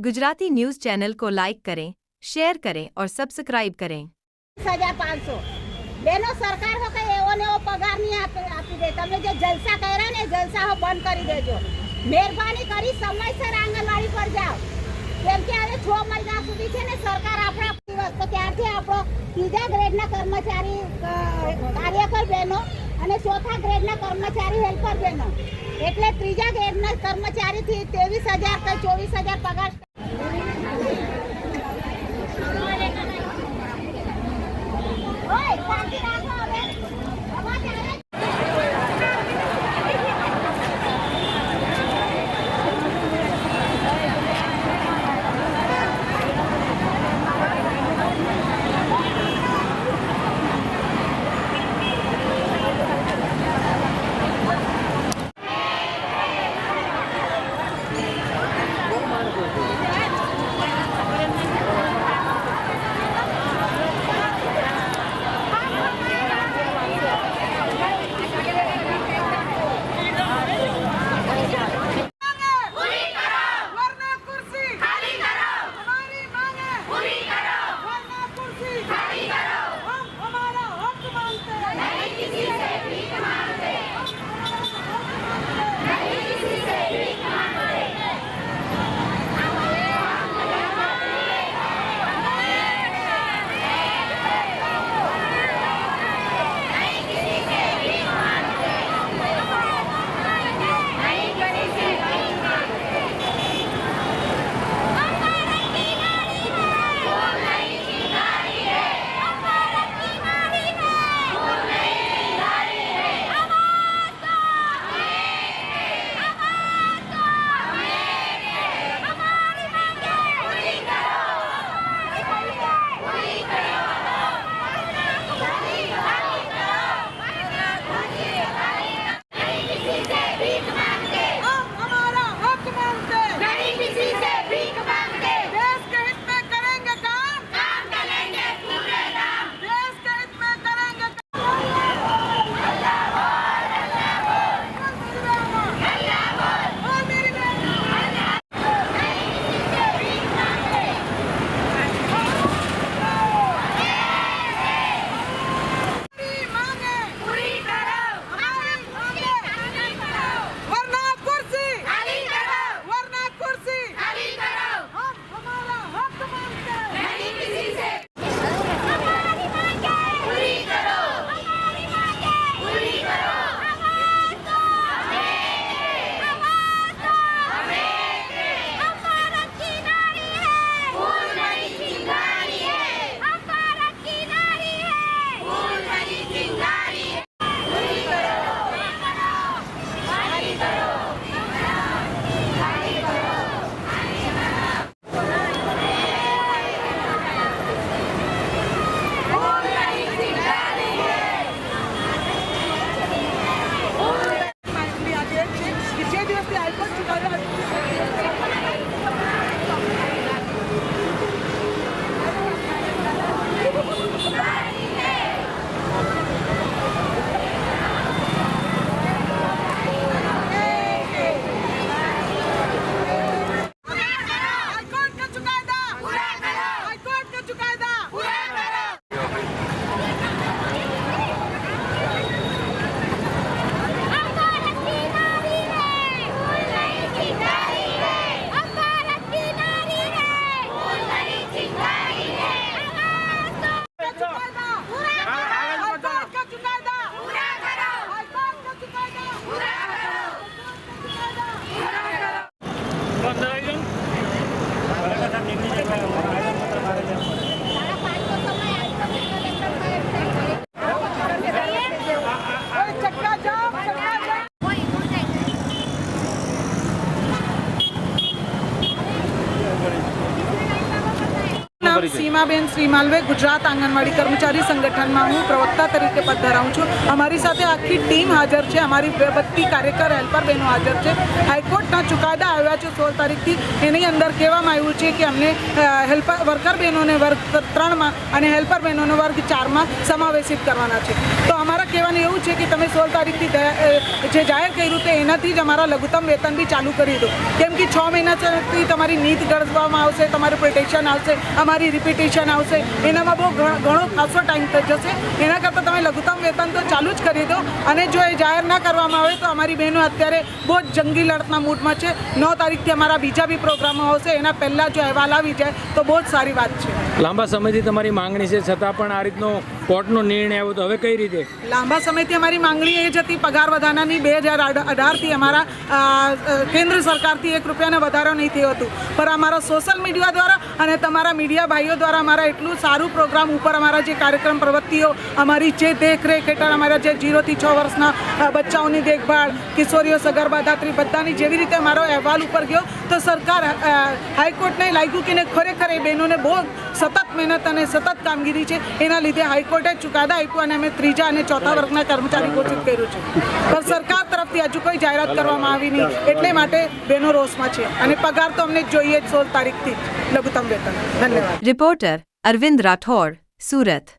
Gujarati news channel को like करें share करें और सब्सक्राइब करें હજાર પાંચસો બેનો સરકાર હો કઈ એવો ને એવો પગાર નહીં આપી આપી દે તમે જે જલસા કર્યા ને એ જલસા હો બંધ કરી દેજો મહેરબાની કરી સમયસર આંગણવાડી પર જાઓ કેમ કે હવે છ મહિના સુધી છે ને સરકાર આપણા દિવસ તો ત્યારથી આપણો ત્રીજા ગ્રેડના કર્મચારી અ, કાર્યકર બહેનો અને ચોથા ગ્રેડના કર્મચારી હેલ્પર બહેનો એટલે ત્રીજા ગ્રેડના કર્મચારીથી ત્રેવીસ હજાર કે ચોવીસ હજાર પગાર 两个两块来 પરિચય. સીમાબેન શ્રીમાલવે ગુજરાત આંગણવાડી કર્મચારી સંગઠનમાં હું પ્રવક્તા તરીકે પદ ધરાવું છું. અમારી સાથે આખી ટીમ હાજર છે. અમારી બધી કાર્યકર હેલ્પર બહેનો હાજર છે. હાઈકોર્ટના ચુકાદા આવ્યા છે સોળ તારીખથી. એની અંદર કહેવામાં આવ્યું છે કે અમને હેલ્પર, વર્કર બહેનોને વર્ગ ત્રણમાં અને હેલ્પર બહેનોને વર્ગ ચારમાં સમાવેશિત કરવાના છે. તો અમારા કહેવાનું એવું છે કે તમે સોળ તારીખથી જે જાહેર કર્યું તે એનાથી જ અમારા લઘુત્તમ વેતન બી ચાલુ કરી દો. કેમ કે છ મહિનાથી તમારી નીત ગણવામાં આવશે, તમારું પ્રોટેક્શન આવશે, અમારી રિપીટેશન આવશે. એનામાં બહુ ઘણો ખાસો ટાઈમ જશે. એના કરતાં તમે લઘુત્તમ વેતન તો ચાલુ જ કરી દો. અને જો એ જાહેર ના કરવામાં આવે તો અમારી બહેનો અત્યારે બહુ જ જંગી લડતના મૂડમાં છે. નવ તારીખથી અમારા બીજા બી પ્રોગ્રામો આવશે. એના પહેલાં જો અહેવાલ આવી જાય તો બહુ જ સારી વાત છે. લાંબા સમયથી તમારી માંગણી છે. છતાં પણ આ રીતનો કોર્ટનો નિર્ણય આવ્યો તો હવે કઈ રીતે? લાંબા સમયથી અમારી માંગણી એ જ હતી, પગાર વધારાની બે હજાર અઢારથી અમારા કેન્દ્ર સરકારથી એક રૂપિયાનો વધારો નહીં થયો હતો. પણ અમારા સોશિયલ મીડિયા દ્વારા અને તમારા મીડિયા ભાઈઓ દ્વારા અમારા એટલું સારું પ્રોગ્રામ ઉપર અમારા જે કાર્યક્રમ પ્રવૃત્તિઓ, અમારી જે દેખરેખ હેઠળ અમારા જે જીરોથી છ વર્ષના બચ્ચાઓની દેખભાળ, કિશોરીઓ સગર્ભા ધાત્રી બધાની જેવી રીતે મારો અહેવાલ ઉપર ગયો, તો સરકાર હાઈકોર્ટને લાગ્યું કે ખરેખર એ બહેનોને બહુ સતત મહેનત અને સતત કામગીરી છે. એના લીધે હાઈકોર્ટે ચુકાદા આપ્યો અને અમે ત્રીજા અને ચોથા વર્ગના કર્મચારી ઘોષિત કર્યું છે. પણ સરકાર તરફથી હજુ કોઈ જાહેરાત કરવામાં આવી નહીં. એટલે માટે બેનો રોષમાં છે. અને પગાર તો અમને જોઈએ જ સોળ તારીખથી લઘુત્તમ વેતન. ધન્યવાદ. રિપોર્ટર અરવિંદ રાઠોડ, સુરત.